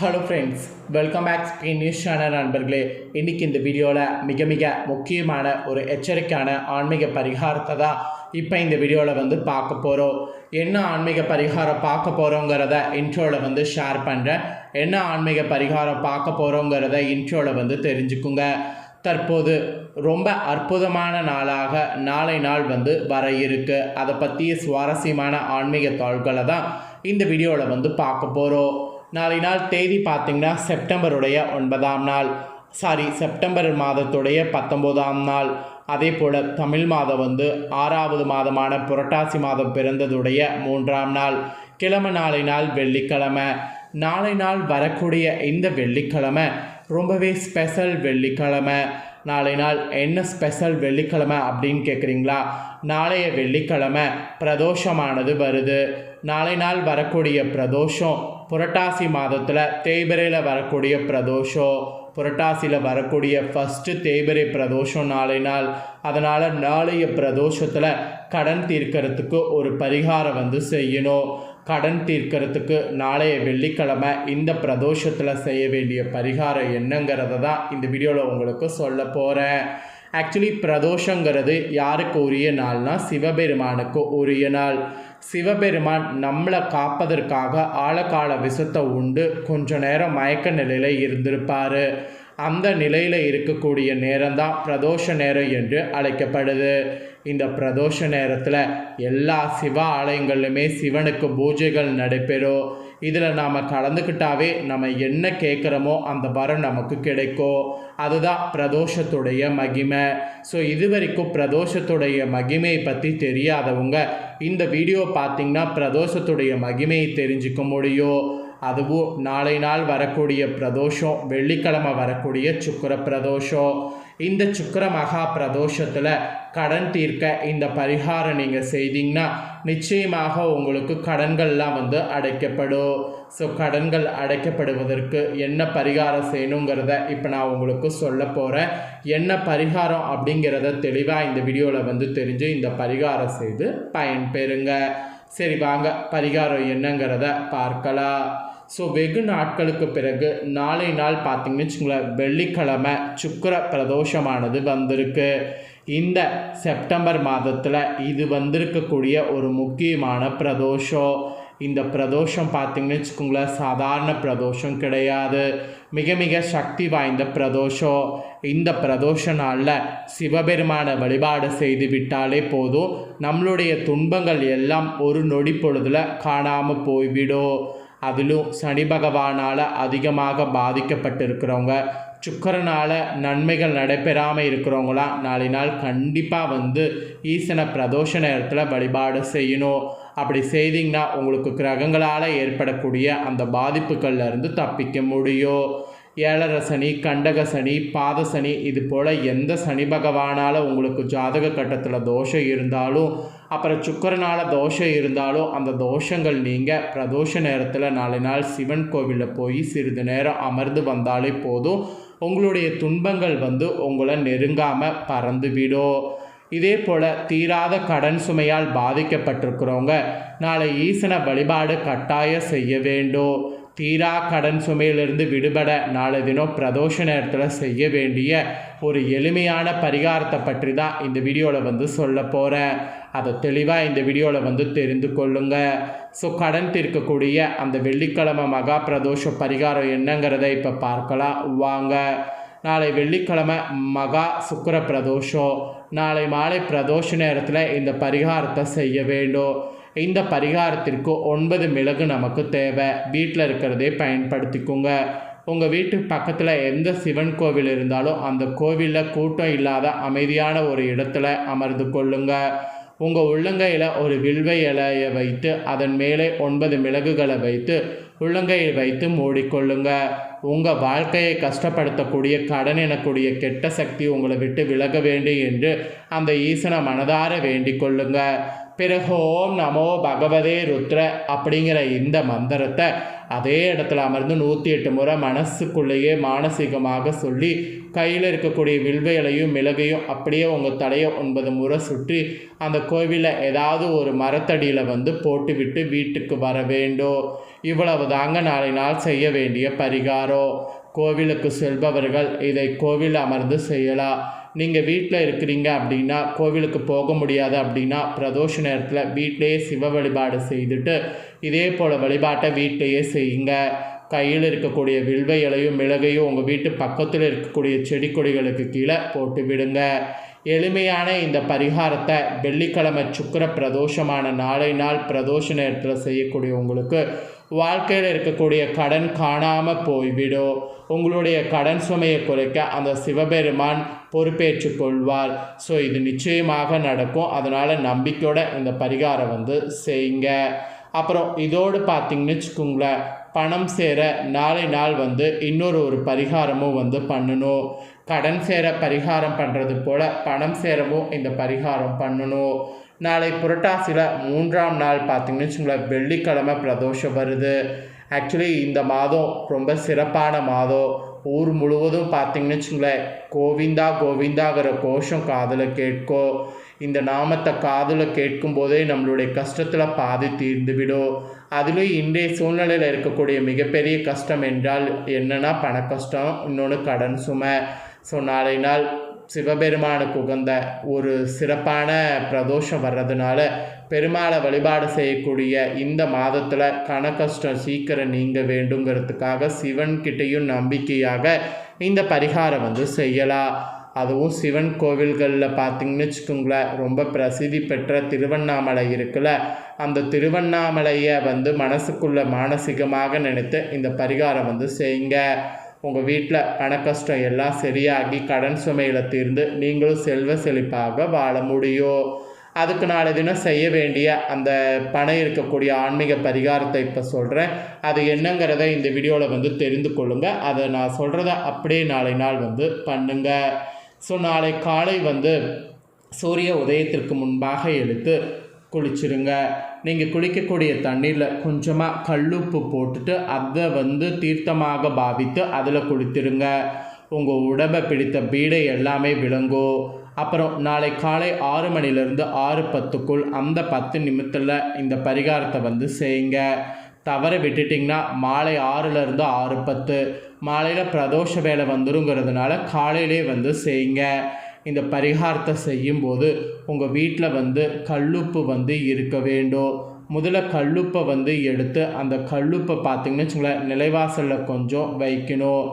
Hello friends welcome back Spain news channel நண்பர்களே. இன்றைக்கி இந்த வீடியோவில் மிக மிக முக்கியமான ஒரு எச்சரிக்கையான ஆன்மீக பரிகாரத்தை தான் இப்போ இந்த வீடியோவில் வந்து பார்க்க போகிறோம் என்ன ஆன்மீக பரிகாரம் பார்க்க போகிறோங்கிறத இன்ட்ரோவில் வந்து ஷேர் பண்ணுறேன் என்ன ஆன்மீக பரிகாரம் பார்க்க போகிறோங்கிறத இன்ட்ரோவில் வந்து தெரிஞ்சுக்குங்க. தற்போது ரொம்ப அற்புதமான நாளாக நாளை நாள் வந்து வர இருக்குது அதை பற்றிய சுவாரஸ்யமான ஆன்மீக தாள்களை தான் இந்த வீடியோவில் வந்து பார்க்க போகிறோம் நாளை நாள் தேதி பார்த்திங்கன்னா செப்டம்பருடைய ஒன்பதாம் நாள். சாரி செப்டம்பர் மாதத்துடைய பத்தொம்போதாம் நாள். அதே போல் தமிழ் மாதம் வந்து ஆறாவது மாதமான புரட்டாசி மாதம் பிறந்ததுடைய மூன்றாம் நாள். கிழமை நாளை நாள் வெள்ளிக்கிழமை. நாளை நாள் வரக்கூடிய இந்த வெள்ளிக்கிழமை ரொம்பவே ஸ்பெஷல் வெள்ளிக்கிழமை. நாளை நாள் என்ன ஸ்பெஷல் வெள்ளிக்கிழமை அப்படின்னு கேட்குறீங்களா நாளைய வெள்ளிக்கிழமை பிரதோஷமானது வருது. நாளை நாள் வரக்கூடிய பிரதோஷம் புரட்டாசி மாதத்தில் தேய்பிரையில் வரக்கூடிய பிரதோஷம். புரட்டாசியில் வரக்கூடிய ஃபஸ்ட்டு தேய்பிரை பிரதோஷம் நாளை நாள். அதனால் நாளைய பிரதோஷத்தில் கடன் தீர்க்கறதுக்கு ஒரு பரிகாரம் வந்து செய்யணும். கடன் தீர்க்கறதுக்கு நாளைய வெள்ளிக்கிழமை இந்த பிரதோஷத்தில் செய்ய வேண்டிய பரிகாரம் என்னங்கிறத தான் இந்த வீடியோவில் உங்களுக்கு சொல்ல போகிறேன் ஆக்சுவலி பிரதோஷங்கிறது யாருக்கு உரிய நாள்னா சிவபெருமானுக்கு உரிய நாள். சிவபெருமான் நம்மளை காப்பதற்காக ஆழக்கால விஷத்தை உண்டு கொஞ்ச நேரம் மயக்க நிலையில் இருந்திருப்பார். அந்த நிலையில் இருக்கக்கூடிய நேரம்தான் பிரதோஷ நேரம் என்று அழைக்கப்படுது. இந்த பிரதோஷ நேரத்தில் எல்லா சிவ ஆலயங்கள்லையுமே சிவனுக்கு பூஜைகள் நடைபெறும் இதில் நாம் கலந்துக்கிட்டாவே நம்ம என்ன கேட்குறோமோ அந்த வரம் நமக்கு கிடைக்கும் அதுதான் பிரதோஷத்துடைய மகிமை. ஸோ இது வரைக்கும் பிரதோஷத்துடைய மகிமையை பற்றி தெரியாதவங்க இந்த வீடியோ பார்த்திங்கன்னா பிரதோஷத்துடைய மகிமையை தெரிஞ்சுக்க முடியும் அதுவும் நாளை நாள் வரக்கூடிய பிரதோஷம் வெள்ளிக்கிழமை வரக்கூடிய சுக்கர பிரதோஷம். இந்த சுக்கர மகா பிரதோஷத்தில் கடன் தீர்க்க இந்த பரிகாரம் நீங்கள் செய்தீங்கன்னா நிச்சயமாக உங்களுக்கு கடன்கள்லாம் வந்து அடைக்கப்படும். ஸோ கடன்கள் அடைக்கப்படுவதற்கு என்ன பரிகாரம் செய்யணுங்கிறத இப்போ நான் உங்களுக்கு சொல்ல போகிறேன் என்ன பரிகாரம் அப்படிங்கிறத தெளிவாக இந்த வீடியோவில் வந்து தெரிஞ்சு இந்த பரிகாரம் செய்து பயன்பெறுங்க. சரி வாங்க பரிகாரம் என்னங்கிறத பார்க்கலாம். ஸோ வெகு நாட்களுக்கு பிறகு நாளை நாள் பார்த்திங்கன்னு வச்சுங்களேன் வெள்ளிக்கிழமை சுக்கர பிரதோஷமானது வந்திருக்கு. இந்த செப்டம்பர் மாதத்தில் இது வந்திருக்கக்கூடிய ஒரு முக்கியமான பிரதோஷம். இந்த பிரதோஷம் பார்த்திங்கன்னு வச்சுக்கோங்களேன் சாதாரண பிரதோஷம் கிடையாது. மிக மிக சக்தி வாய்ந்த பிரதோஷம். இந்த பிரதோஷ நாளில் சிவபெருமான வழிபாடு செய்து விட்டாலே போதும். நம்மளுடைய துன்பங்கள் எல்லாம் ஒரு நொடி பொழுதில் காணாமல் போய்விடும். அதிலும் சனி பகவானால் அதிகமாக பாதிக்கப்பட்டிருக்கிறவங்க. சுக்கரனால் நன்மைகள் நடைபெறாமல் இருக்கிறவங்களாம் நாளை நாள் கண்டிப்பாக வந்து ஈசனை பிரதோஷ நேரத்தில் வழிபாடு செய்யணும். அப்படி செய்தீங்கன்னா உங்களுக்கு கிரகங்களால் ஏற்படக்கூடிய அந்த பாதிப்புகள்லேருந்து தப்பிக்க முடியும். ஏழரை சனி கண்டக சனி பாத சனி இது போல் எந்த சனி பகவானால் உங்களுக்கு ஜாதக கட்டத்தில் தோஷம் இருந்தாலும் அப்புறம் சுக்கரனால் தோஷம் இருந்தாலும் அந்த தோஷங்கள் நீங்கள் பிரதோஷ நேரத்தில் நாலு நாள் சிவன் கோவிலில் போய் சிறிது நேரம் அமர்ந்து வந்தாலே போதும். உங்களுடைய துன்பங்கள் வந்து உங்களை நெருங்காமல் பறந்துவிடும். இதே போல் தீராத கடன் சுமையால் பாதிக்கப்பட்டிருக்கிறவங்க நாளை ஈசனை வழிபாடு கட்டாயம் செய்ய வேண்டும். தீரா கடன் சுமையிலிருந்து விடுபட நாளை தினம் பிரதோஷ நேரத்தில் செய்ய வேண்டிய ஒரு எளிமையான பரிகாரத்தை பற்றி தான் இந்த வீடியோவில் வந்து சொல்ல போகிறேன் அதை தெளிவாக இந்த வீடியோவில் வந்து தெரிந்து கொள்ளுங்க. ஸோ கடன் தீர்க்கக்கூடிய அந்த வெள்ளிக்கிழமை மகா பிரதோஷ பரிகாரம் என்னங்கிறத இப்போ பார்க்கலாம். வாங்க. நாளை வெள்ளிக்கிழமை மகா சுக்கர பிரதோஷம். நாளை மாலை பிரதோஷ நேரத்தில் இந்த பரிகாரத்தை செய்ய வேண்டும். இந்த பரிகாரத்திற்கு ஒன்பது மிளகு நமக்கு தேவை. வீட்டில் இருக்கிறதே பயன்படுத்திக்கோங்க. உங்கள் வீட்டு பக்கத்தில் எந்த சிவன் கோவில் இருந்தாலும் அந்த கோவிலில் கூட்டம் இல்லாத அமைதியான ஒரு இடத்துல அமர்ந்து கொள்ளுங்க. உங்கள் உள்ளங்கையில் ஒரு வில்வை இலையை வைத்து அதன் மேலே ஒன்பது மிளகுகளை வைத்து உள்ளங்கையை வைத்து மூடிக்கொள்ளுங்க. உங்கள் வாழ்க்கையை கஷ்டப்படுத்தக்கூடிய கடன் எனக்கூடிய கெட்ட சக்தி உங்களை விட்டு விலக வேண்டும் என்று அந்த ஈசனை மனதார வேண்டிக் கொள்ளுங்கள் பிறகு ஓம் நமோ பகவதே ருத்ர அப்படிங்கிற இந்த மந்திரத்தை அதே இடத்துல அமர்ந்து நூற்றி எட்டு முறை மனசுக்குள்ளேயே மானசீகமாக சொல்லி கையில் இருக்கக்கூடிய வில்வையிலையும் மிளகையும் அப்படியே உங்கள் தலையை ஒன்பது முறை சுற்றி அந்த கோவிலில் ஏதாவது ஒரு மரத்தடியில் வந்து போட்டுவிட்டு வீட்டுக்கு வர வேண்டும் இவ்வளவு தாங்க நாளை நாள் செய்ய வேண்டிய பரிகாரம் கோவிலுக்கு செல்பவர்கள் இதை கோவில் அமர்ந்து செய்யலாம் நீங்கள் வீட்டில் இருக்கிறீங்க அப்படின்னா கோவிலுக்கு போக முடியாது அப்படின்னா பிரதோஷ நேரத்தில் வீட்டிலேயே சிவ வழிபாடு செய்துட்டு இதே போல் வழிபாட்டை வீட்டிலேயே செய்யுங்க. கையில் இருக்கக்கூடிய வில்வ இலையும் மிளகையும் உங்கள் வீட்டு பக்கத்தில் இருக்கக்கூடிய செடி கொடிகளுக்கு கீழே போட்டு விடுங்க. எளிமையான இந்த பரிகாரத்தை வெள்ளிக்கிழமை சுக்கர பிரதோஷமான நாளை நாள் பிரதோஷ நேரத்தில் செய்யக்கூடிய உங்களுக்கு வாழ்க்கையில் இருக்கக்கூடிய கடன் காணாமல் போய்விடும். உங்களுடைய கடன் சுமையை குறைக்க அந்த சிவபெருமான் பொறுப்பேற்று கொள்வார். ஸோ இது நிச்சயமாக நடக்கும். அதனால் நம்பிக்கையோட இந்த பரிகாரம் வந்து செய்யுங்க. அப்புறம் இதோடு பார்த்தீங்கன்னு வச்சுக்கோங்களேன் பணம் சேர நாளை நாள் வந்து இன்னொரு ஒரு பரிகாரமும் வந்து பண்ணணும். கடன் சேர பரிகாரம் பண்ணுறது போல் பணம் சேரவும் இந்த பரிகாரம் பண்ணணும். நாளை புரட்டாசியில் மூன்றாம் நாள் பார்த்தீங்கன்னு வச்சுங்களேன் வெள்ளிக்கிழமை பிரதோஷம் வருது. ஆக்சுவலி இந்த மாதம் ரொம்ப சிறப்பான மாதம். ஊர் முழுவதும் பார்த்தீங்கன்னு வச்சுங்களேன் கோவிந்தா கோவிந்தாங்கிற கோஷம் காதில் கேட்கும். இந்த நாமத்தை காதில் கேட்கும்போதே நம்மளுடைய கஷ்டத்தில் பாதி தீர்ந்துவிடும். அதுலேயும் இன்றைய சூழ்நிலையில் இருக்கக்கூடிய மிகப்பெரிய கஷ்டம் என்றால் என்னென்னா பண கஷ்டம் இன்னொன்று கடன் சுமை. ஸோ நாளை நாள் சிவபெருமானுக்கு உகந்த ஒரு சிறப்பான பிரதோஷம் வர்றதுனால பெருமாளை வழிபாடு செய்யக்கூடிய இந்த மாதத்தில் கணக்கஷ்டம் சீக்கிரம் நீங்க வேண்டுங்கிறதுக்காக சிவன்கிட்டையும் நம்பிக்கையாக இந்த பரிகாரம் வந்து செய்யலாம். அதுவும் சிவன் கோவில்களில் பார்த்தீங்கன்னு வச்சுக்கோங்களேன் ரொம்ப பிரசித்தி பெற்ற திருவண்ணாமலை இருக்குல்ல அந்த திருவண்ணாமலையை வந்து மனசுக்குள்ள மானசீகமாக நினைத்து இந்த பரிகாரம் வந்து செய்யுங்க. உங்கள் வீட்டில் பண கஷ்டம் எல்லாம் சரியாகி கடன் சுமையில் தீர்ந்து நீங்களும் செல்வ செழிப்பாக வாழ முடியும். அதுக்கு நாளை தினம் செய்ய வேண்டிய அந்த பணம் இருக்கக்கூடிய ஆன்மீக பரிகாரத்தை இப்போ சொல்கிறேன் அது என்னங்கிறத இந்த வீடியோவில் வந்து தெரிந்து கொள்ளுங்கள் அதை நான் சொல்கிறத அப்படியே நாளை நாள் வந்து பண்ணுங்கள் ஸோ நாளை காலை வந்து சூரிய உதயத்திற்கு முன்பாக எழுத்து குளிச்சிருங்க. நீங்கள் குளிக்கக்கூடிய தண்ணீரில் கொஞ்சமாக கல்லுப்பு போட்டுட்டு அதை வந்து தீர்த்தமாக பாவித்து அதில் குளித்திருங்க உங்கள் உடம்பை பிடித்த பீடை எல்லாமே விளங்கும் அப்புறம் நாளை காலை ஆறு மணிலேருந்து ஆறு பத்துக்குள் அந்த பத்து நிமிஷத்தில் இந்த பரிகாரத்தை வந்து செய்யுங்க. தவற விட்டுட்டிங்கன்னா மாலை ஆறுலேருந்து ஆறு பத்து. மாலையில் பிரதோஷ வேலை வந்துருங்கிறதுனால காலையிலே வந்து செய்யுங்க. இந்த பரிகாரத்தை செய்யும்போது உங்கள் வீட்டில் வந்து கல்லுப்பு வந்து இருக்க வேண்டும். முதல்ல கல்லுப்பை வந்து எடுத்து அந்த கல்லுப்பை பார்த்திங்கன்னு வச்சுங்களேன் நிலைவாசலில் கொஞ்சம் வைக்கணும்.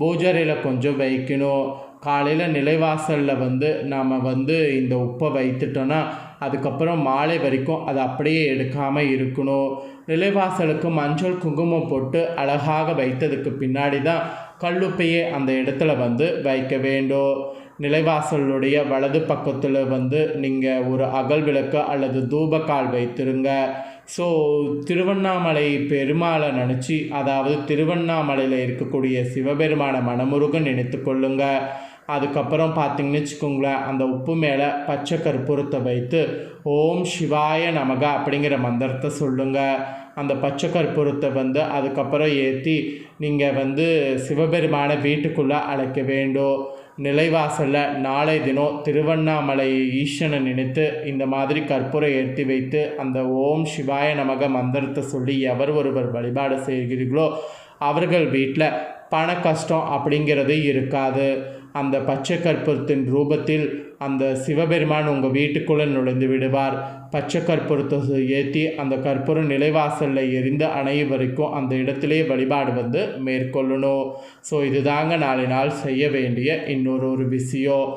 பூஜரையில் கொஞ்சம் வைக்கணும். காலையில் நிலைவாசலில் வந்து நாம் வந்து இந்த உப்பை வைத்துட்டோன்னா அதுக்கப்புறம் மாலை வரைக்கும் அதை அப்படியே எடுக்காமல் இருக்கணும். நிலைவாசலுக்கு மஞ்சள் குங்குமம் போட்டு அழகாக வைத்ததுக்கு பின்னாடி தான் கல்லுப்பையே அந்த இடத்துல வந்து வைக்க வேண்டும். நிலைவாசலுடைய வலது பக்கத்தில் வந்து நீங்கள் ஒரு அகல் விளக்கு அல்லது தூபக்கால் வைத்திருங்க. ஸோ திருவண்ணாமலை பெருமாளை நினச்சி அதாவது திருவண்ணாமலையில் இருக்கக்கூடிய சிவபெருமான மணமுருகன் நினைத்து கொள்ளுங்கள் அதுக்கப்புறம் பார்த்தீங்கன்னு வச்சுக்கோங்களேன் அந்த உப்பு மேலே பச்சை கற்பூரத்தை வைத்து ஓம் சிவாய நமக அப்படிங்கிற மந்திரத்தை சொல்லுங்கள் அந்த பச்சை கற்பூரத்தை வந்து அதுக்கப்புறம் ஏற்றி நீங்கள் வந்து சிவபெருமான வீட்டுக்குள்ளே அழைக்க வேண்டும். நிலைவாசலில் நாளை தினம் திருவண்ணாமலை ஈசனை நினைத்து இந்த மாதிரி கற்பூரம் ஏற்றி வைத்து அந்த ஓம் சிவாய நமக மந்திரத்தை சொல்லி எவர் ஒருவர் வழிபாடு செய்கிறீர்களோ அவர்கள் வீட்டில் பண கஷ்டம் அப்படிங்கிறது இருக்காது. அந்த பச்சை கற்பூரத்தின் ரூபத்தில் அந்த சிவபெருமான் உங்கள் வீட்டுக்குள்ளே நுழைந்து விடுவார். பச்சை கற்பூரத்தை ஏற்றி அந்த கற்பூரம் நிலைவாசலில் எரிந்து அணைய வரைக்கும் அந்த இடத்திலே வழிபாடு வந்து மேற்கொள்ளணும். ஸோ இதுதாங்க நாளை நாள் செய்ய வேண்டிய இன்னொரு ஒரு விஷயம்.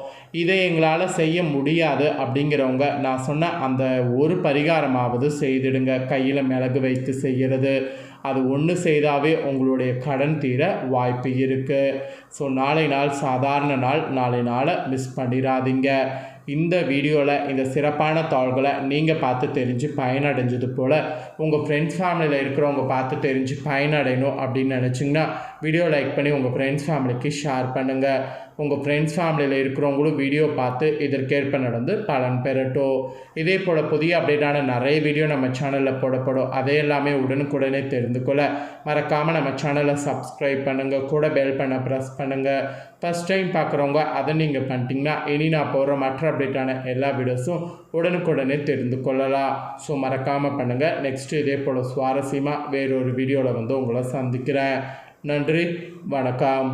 இதை எங்களால் செய்ய முடியாது அப்படிங்கிறவங்க நான் சொன்ன அந்த ஒரு பரிகாரமாவது செய்திடுங்க. கையில் மிளகு வைத்து செய்கிறது அது ஒன்று செய்தாவே உங்களுடைய கடன் தீர வாய்ப்பு இருக்குது ஸோ நாளை நாள் சாதாரண நாள் நாளை நாளை மிஸ் பண்ணிடாதீங்க இந்த வீடியோவில் இந்த சிறப்பான தாள்களை நீங்கள் பார்த்து தெரிஞ்சு பயனடைஞ்சது போல் உங்கள் ஃப்ரெண்ட்ஸ் ஃபேமிலியில் இருக்கிறவங்க பார்த்து தெரிஞ்சு பயனடையணும் அப்படின்னு நினச்சிங்கன்னா வீடியோ லைக் பண்ணி உங்கள் ஃப்ரெண்ட்ஸ் ஃபேமிலிக்கு ஷேர் பண்ணுங்கள் உங்கள் ஃப்ரெண்ட்ஸ் ஃபேமிலியில் இருக்கிறவங்களும் வீடியோ பார்த்து இதற்கேற்ப நடந்து பலன் பெறட்டும். இதே போல் புதிய அப்டேட்டான நிறைய வீடியோ நம்ம சேனலில் போடப்படும். அதே எல்லாமே உடனுக்குடனே தெரிந்து கொள்ள மறக்காமல் நம்ம சேனலை சப்ஸ்கிரைப் பண்ணுங்கள் கூட பெல் பண்ண ப்ரெஸ் பண்ணுங்கள் ஃபஸ்ட் டைம் பார்க்குறவங்க அதை நீங்கள் பண்ணிட்டீங்கன்னா இனி நான் போகிற மற்ற அப்டேட்டான எல்லா வீடியோஸும் உடனுக்குடனே தெரிந்து கொள்ளலாம். ஸோ மறக்காமல் பண்ணுங்கள் நெக்ஸ்ட்டு இதே போல் சுவாரஸ்யமாக வேறொரு வீடியோவில் வந்து உங்களை சந்திக்கிறேன். நன்றி. வணக்கம்.